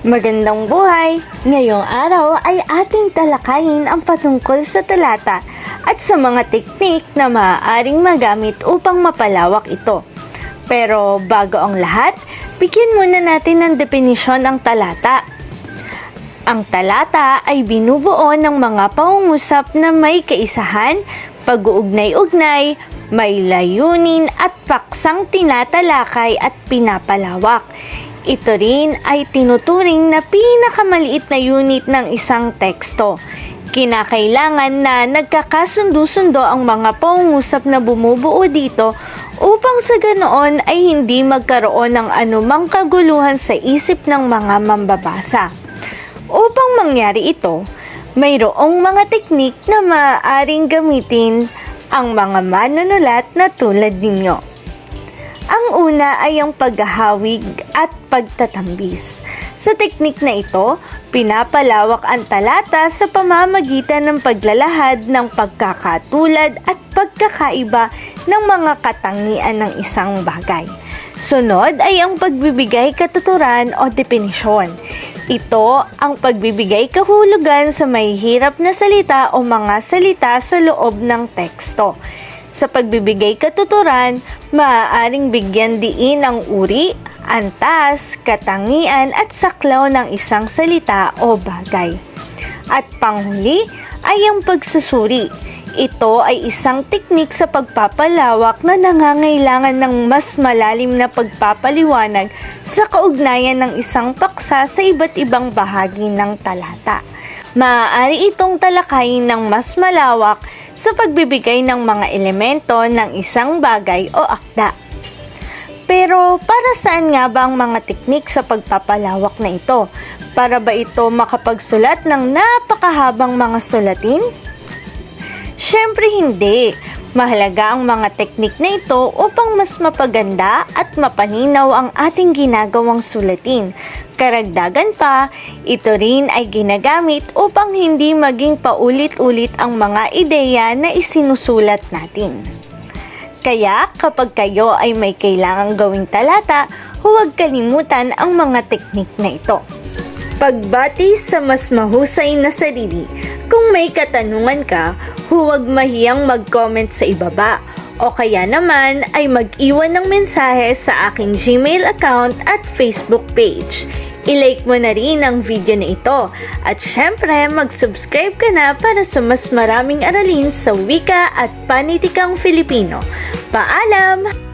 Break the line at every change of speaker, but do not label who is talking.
Magandang buhay! Ngayong araw ay ating talakayin ang patungkol sa talata at sa mga teknik na maaaring magamit upang mapalawak ito. Pero bago ang lahat, bigyan muna natin ng definisyon ang talata. Ang talata ay binubuo ng mga pangungusap na may kaisahan, pag-uugnay-ugnay, may layunin at paksang tinatalakay at pinapalawak. Ito rin ay tinuturing na pinakamaliit na unit ng isang teksto. Kinakailangan na nagkakasundo-sundo ang mga pangungusap na bumubuo dito upang sa ganoon ay hindi magkaroon ng anumang kaguluhan sa isip ng mga mambabasa. Upang mangyari ito, mayroong mga teknik na maaaring gamitin ang mga manunulat na tulad ninyo. Ang una ay ang paghahawig at pagtatambis. Sa teknik na ito, pinapalawak ang talata sa pamamagitan ng paglalahad ng pagkakatulad at pagkakaiba ng mga katangian ng isang bagay. Sunod ay ang pagbibigay katuturan o definisyon. Ito ang pagbibigay kahulugan sa may na salita o mga salita sa loob ng teksto. Sa pagbibigay katuturan, maaaring bigyan diin ang uri, antas, katangian at saklaw ng isang salita o bagay. At panghuli ay ang pagsusuri. Ito ay isang teknik sa pagpapalawak na nangangailangan ng mas malalim na pagpapaliwanag sa kaugnayan ng isang paksa sa iba't ibang bahagi ng talata. Maaari itong talakayin ng mas malawak sa pagbibigay ng mga elemento ng isang bagay o akda. Pero para saan nga ba ang mga teknik sa pagpapalawak na ito? Para ba ito makapagsulat ng napakahabang mga sulatin? Siyempre hindi. Mahalaga ang mga teknik na ito upang mas mapaganda at mapaninaw ang ating ginagawang sulatin. Karagdagan pa, ito rin ay ginagamit upang hindi maging paulit-ulit ang mga ideya na isinusulat natin. Kaya kapag kayo ay may kailangang gawing talata, huwag kalimutan ang mga teknik na ito. Pagbati sa mas mahusay na sarili. Kung may katanungan ka, huwag mahiyang mag-comment sa ibaba o kaya naman ay mag-iwan ng mensahe sa aking Gmail account at Facebook page. I-like mo na rin ang video na ito at syempre mag-subscribe ka na para sa mas maraming aralin sa wika at panitikang Filipino. Paalam!